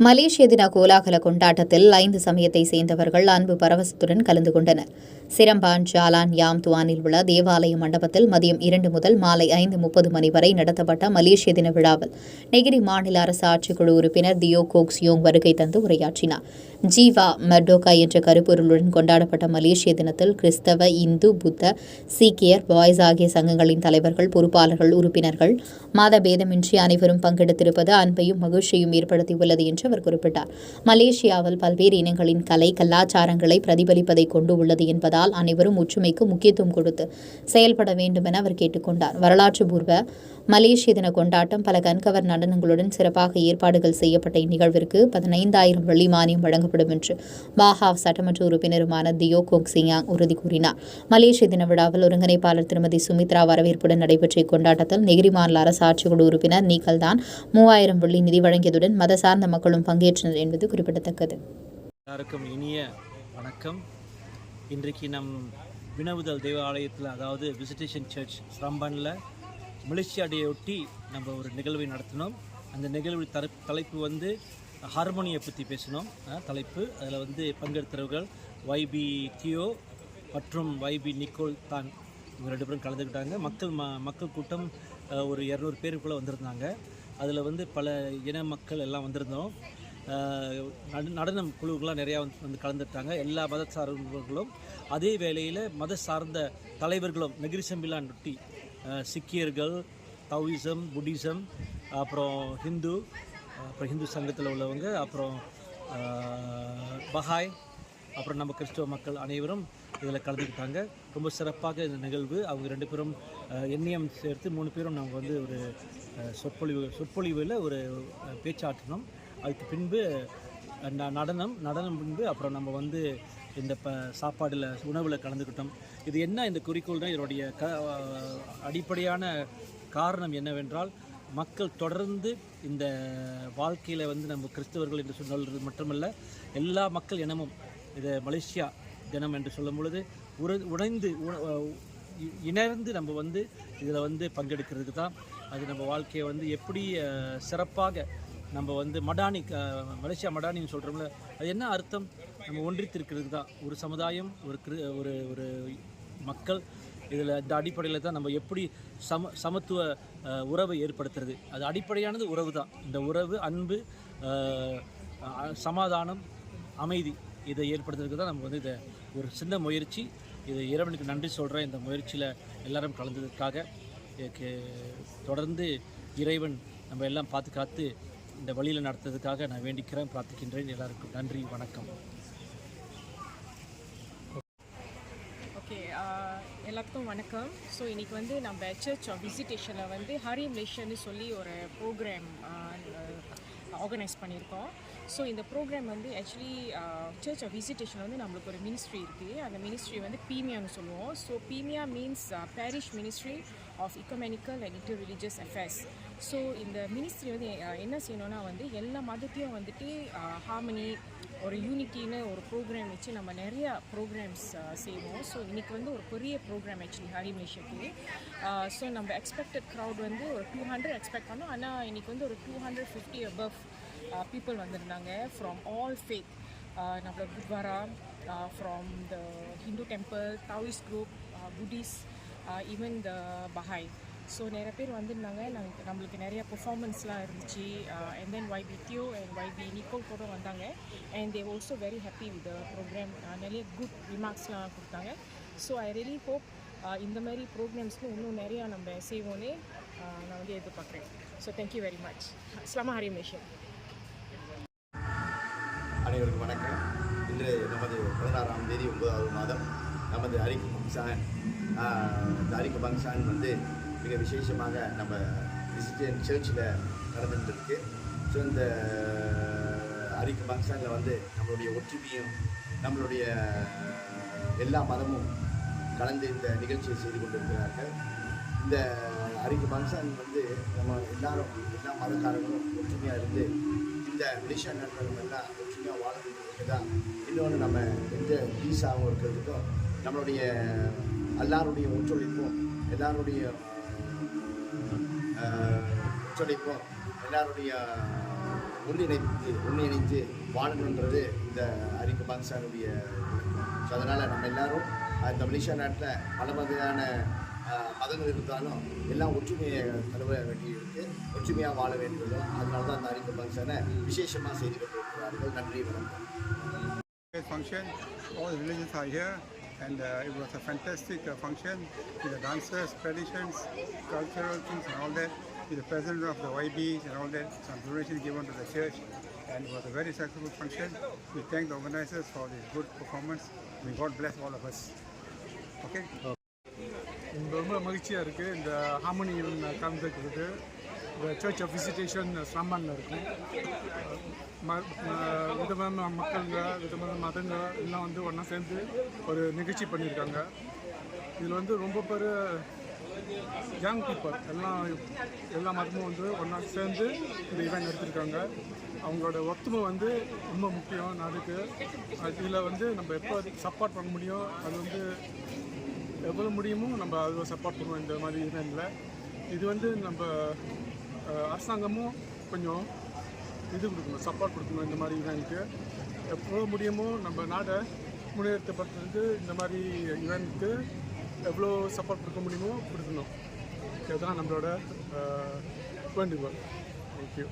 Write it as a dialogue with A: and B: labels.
A: மலேசிய தின கோலாகல கொண்டாட்டத்தில் ஐந்து சமயத்தை சேர்ந்தவர்கள் அன்பு பரவசத்துடன் கலந்து கொண்டனர். சிரம்பான் ஜாலான் யாம் துவானில் உள்ள தேவாலய மண்டபத்தில் மதியம் இரண்டு முதல் மாலை ஐந்து முப்பது மணி வரை நடத்தப்பட்ட மலேசிய தின விழாவில் நெகிரி மாநில அரசு ஆட்சிக்குழு உறுப்பினர் தியோ கோக்ஸ் யோங் வருகை தந்து உரையாற்றினார். ஜீவா மெர்டோகா என்ற கருப்பொருளுடன் கொண்டாடப்பட்ட மலேசிய தினத்தில் கிறிஸ்தவ இந்து புத்த சீக்கியர் பாய்ஸ் ஆகிய சங்கங்களின் தலைவர்கள் பொறுப்பாளர்கள் உறுப்பினர்கள் மத பேதமின்றி அனைவரும் பங்கெடுத்திருப்பது அன்பையும் மகிழ்ச்சியும் ஏற்படுத்தியுள்ளது என்று அவர் குறிப்பிட்டார். மலேசியாவில் பல்வேறு இனங்களின் கலை கலாச்சாரங்களை பிரதிபலிப்பதை கொண்டு உள்ளது என்பதால் அனைவரும் ஒற்றுமைக்கு முக்கியத்துவம் கொடுத்து செயல்பட வேண்டும் என அவர் கேட்டுக்கொண்டார். வரலாற்று பூர்வ மலேசிய தின கொண்டாட்டம் பல கண்கவர் நடனங்களுடன் சிறப்பாக ஏற்பாடுகள் செய்யப்பட்ட இந்நிகழ்விற்கு பதினைந்தாயிரம் வெள்ளி மானியம் வழங்கப்படும் என்று பாஹாவ் சட்டமன்ற உறுப்பினருமான தியோ கோங் சிங்யாங் உறுதி கூறினார். மலேசிய தின விழாவில் ஒருங்கிணைப்பாளர் திருமதி சுமித்ரா வரவேற்புடன் நடைபெற்ற இக்கொண்டாட்டத்தில் நெகிரி மாநில அரசு ஆட்சிக்குழு உறுப்பினர் நீக்கல் தான் மூவாயிரம் வெள்ளி நிதி வழங்கியதுடன் மதசார்ந்த மக்களும் மக்களும் பங்கேற்றனர் என்பது குறிப்பிடத்தக்கது.
B: எல்லாருக்கும் இனிய வணக்கம். இன்றைக்கு நம் வினவுதல் தேவாலயத்தில் அதாவது விசிட்டேஷன் சர்ச் ஸ்ரம்பனில் மலேசியா ஒட்டி நம்ம ஒரு நிகழ்வை நடத்தினோம். அந்த நிகழ்வு தர தலைப்பு வந்து ஹார்மோனியை பற்றி பேசினோம். தலைப்பு. அதில் வந்து பங்கெடுத்தவர்கள் வைபி தியோ மற்றும் வைபி நிக்கோல் தான். இவங்க ரெண்டு பேரும் கலந்துக்கிட்டாங்க. மக்கள் ம மக்கள் கூட்டம் ஒரு இரநூறு பேருக்குள்ளே வந்திருந்தாங்க. அதில் வந்து பல இன மக்கள் எல்லாம் வந்திருந்தோம். நட- நடனம் குழுக்கெலாம் நிறையா வந்து வந்து கலந்துட்டாங்க எல்லா மத சார்ந்தவர்களும் அதே வேளையில் மத சார்ந்த தலைவர்களும் நெகிரி செம்பிலான் ஒட்டி சிக்கியர்கள் தௌயிசம் புத்திசம் அப்புறம் ஹிந்து அப்புறம் ஹிந்து சங்கத்தில் உள்ளவங்க அப்புறம் பஹாய் அப்புறம் நம்ம கிறிஸ்தவ மக்கள் அனைவரும் இதில் கலந்துக்கிட்டாங்க. ரொம்ப சிறப்பாக இந்த நிகழ்வு. அவங்க ரெண்டு பேரும் எண்ணியம் சேர்த்து மூணு பேரும் நாங்கள் வந்து ஒரு சொற்பொழிவு சொற்பொழிவில் ஒரு பேச்சாற்றினோம். அதுக்கு பின்பு ந- நடனம் நடனம் பின்பு அப்புறம் நம்ம வந்து இந்த ப சாப்பாடில் உணவில் கலந்துக்கிட்டோம். இது என்ன இந்த குறிக்கோள் இதனுடைய க அடிப்படையான காரணம் என்னவென்றால் மக்கள் தொடர்ந்து இந்த வாழ்க்கையில் வந்து நம்ம கிறிஸ்தவர்கள் என்று சொன்னது மட்டுமல்ல எல்லா மக்கள் இனமும் இது மலேசியா தினம் என்று சொல்லும் பொழுது உற உடைந்து உ- இ- இணைந்து நம்ம வந்து இதில் வந்து பங்கெடுக்கிறதுக்கு தான் அது நம்ம வாழ்க்கையை வந்து எப்படி சிறப்பாக நம்ம வந்து மடானி மலேசியா மடானின்னு சொல்கிறோம்ல அது என்ன அர்த்தம்? நம்ம ஒன்றித்திருக்கிறது தான். ஒரு சமுதாயம் ஒரு கிரு ஒரு ஒரு மக்கள் இதில் இந்த அடிப்படையில் தான் நம்ம எப்படி சம சமத்துவ உறவை ஏற்படுத்துறது. அது அடிப்படையானது உறவு தான் இந்த உறவு அன்பு சமாதானம் அமைதி. இதை ஏற்படுத்துறதுக்கு தான் நம்ம வந்து இதை ஒரு சின்ன முயற்சி. இது இறைவனுக்கு நன்றி சொல்கிறேன் இந்த முயற்சியில் எல்லாரும் கலந்ததுக்காக தொடர்ந்து இறைவன் நம்ம எல்லாம் பார்த்து காத்து இந்த வழியில் நடத்துறதுக்காக நான் வேண்டிக்கிறேன் பிரார்த்திக்கின்றேன். எல்லாருக்கும் நன்றி வணக்கம்.
C: ஓகே எல்லாத்துக்கும் வணக்கம். ஸோ இன்னைக்கு வந்து நம்ம சர்ச் ஆஃப் விசிட்டேஷனில் வந்து ஹரி மிஷன்னு சொல்லி ஒரு ப்ரோக்ராம் ஆர்கனைஸ் பண்ணியிருக்கோம். ஸோ இந்த ப்ரோக்ராம் வந்து ஆக்சுவலி சர்ச் ஆஃப் விசிட்டேஷன் வந்து நம்மளுக்கு ஒரு மினிஸ்ட்ரி இருக்குது அந்த மினிஸ்ட்ரி வந்து பீமியான்னு சொல்லுவோம். So பீமியா means parish ministry of ecumenical and interreligious affairs so இந்த மினிஸ்ட்ரி வந்து என்ன செய்யணும்னா வந்து எல்லா மதத்தையும் வந்துட்டு ஹார்மனி ஒரு யூனிட்டின்னு ஒரு ப்ரோக்ராம் வச்சு நம்ம நிறையா ப்ரோக்ராம்ஸ் செய்வோம். ஸோ இன்றைக்கி வந்து ஒரு பெரிய ப்ரோக்ராம் ஆக்சுவலி ஹரிமேஷத்துக்கு ஸோ நம்ம எக்ஸ்பெக்டட் க்ரௌட் வந்து ஒரு டூ ஹண்ட்ரட் எக்ஸ்பெக்ட் பண்ணோம். ஆனால் இன்னைக்கு வந்து ஒரு two hundred fifty above people வந்திருந்தாங்க ஃப்ரம் ஆல் ஃபேத் நம்மளோட gurdwara from the Hindu temple Taoists group Buddhists even the Bahai so நிறைய பேர் வந்திருந்தாங்க. நாங்கள் நம்மளுக்கு நிறைய பெர்ஃபார்மன்ஸ்லாம் இருந்துச்சு. அண்ட் தென் ஒய் வித்யூ அண்ட் ஒய்பி நிக்கோ கூட வந்தாங்க. And they also very happy with the program நிறைய குட் ரிமார்க்ஸ்லாம் கொடுத்தாங்க. ஸோ ஐ ரியலி ஹோப் இந்த மாதிரி ப்ரோக்ராம்ஸ்க்கு இன்னும் நிறையா நம்ம செய்வோன்னே uh, நான் வந்து எதிர்பார்க்குறேன். So thank you very much ஸ்லமா ஹரிமேஷன்
D: அனைவருக்கும் வணக்கம். இன்று நமது பதினாறாம் தேதி ஒன்பதாவது மாதம். நமது அரிக்கு பங்சான் இந்த அரிக்கு பங்சான் வந்து மிக விசேஷமாக நம்ம கிறிஸ்டியன் சர்ச்சில் நடந்துட்டுருக்கு. ஸோ இந்த அரிக்கு பங்சானில் வந்து நம்மளுடைய ஒற்றுமையும் நம்மளுடைய எல்லா மதமும் கலந்து இந்த நிகழ்ச்சியை செய்து கொண்டிருக்கிறார்கள். இந்த அரிக்கு பங்சான் வந்து நம்ம எல்லாரும் எல்லா மதக்காரங்களும் ஒற்றுமையாக இருந்து இந்த மலேசியா நண்பர்கள் எல்லாம் ஒற்றுமையாக வாழணுன்றதுக்கு தான் இன்னொன்று நம்ம எந்த பீஸாகவும் இருக்கிறதுக்கும் நம்மளுடைய எல்லாருடைய ஒத்துழைப்பும் எல்லாருடைய ஒத்துழைப்பும் எல்லாருடைய ஒன்றிணைந்து ஒன்றிணைந்து வாழணுன்றது இந்த அரிக்கு பாங்சானுடைய ஸோ அதனால் நம்ம எல்லாரும் இந்த மலேசியா நாட்டில் பல வகையான மதங்கள் இருந்தாலும் எல்லாம் ஒற்றுமையை தருவ வேண்டியிருக்கு. ஒற்றுமையாக வாழ வேண்டியதும் அதனால தான் அந்த அரிக்கு பாங்சானை விசேஷமாக செய்து கொண்டிருக்கிறார்கள். நன்றி வணக்கம்.
E: Function function. All the are here, and uh, it was a fantastic uh, function with the dancers, traditions, cultural things, and all that. With the president of the YBs and all that, some donation given to the church, and it was a very successful function. We thank the organizers for this good performance. May God bless all of us. Okay.
F: ரொம்ப மகிழ்ச்சியாக இருக்குது இந்த harmonium கலந்துக்கிறது search of Visitation ஸ்ரம்பானில் இருக்கும் ம விதமான மக்களுங்க விதமான மதங்க எல்லாம் வந்து ஒன்றா சேர்ந்து ஒரு நிகழ்ச்சி பண்ணியிருக்காங்க. இதில் வந்து ரொம்ப பேர் யங் பீப்புள் எல்லாம் எல்லா மதமும் வந்து ஒன்றா சேர்ந்து இந்த இவன் நடத்திருக்காங்க அவங்களோட ஒத்துமை வந்து ரொம்ப முக்கியம். நாடுக்கு இதில் வந்து நம்ம எப்போ சப்போர்ட் பண்ண முடியும் அது வந்து எவ்வளோ முடியுமோ நம்ம அதை சப்போர்ட் பண்ணுவோம் இந்த மாதிரி ஈவெண்ட்டில் இது வந்து நம்ம அரசாங்கமும் கொஞ்சம் இது கொடுக்கணும் சப்போர்ட் கொடுக்கணும் இந்த மாதிரி இவனுக்கு எவ்வளோ முடியுமோ நம்ம நாடை முன்னேற்றப்படுத்துறதுக்கு இந்த மாதிரி இவனுக்கு எவ்வளோ சப்போர்ட் கொடுக்க முடியுமோ கொடுக்கணும். இதுதான் நம்மளோட வேண்டுகோள். தேங்க்யூ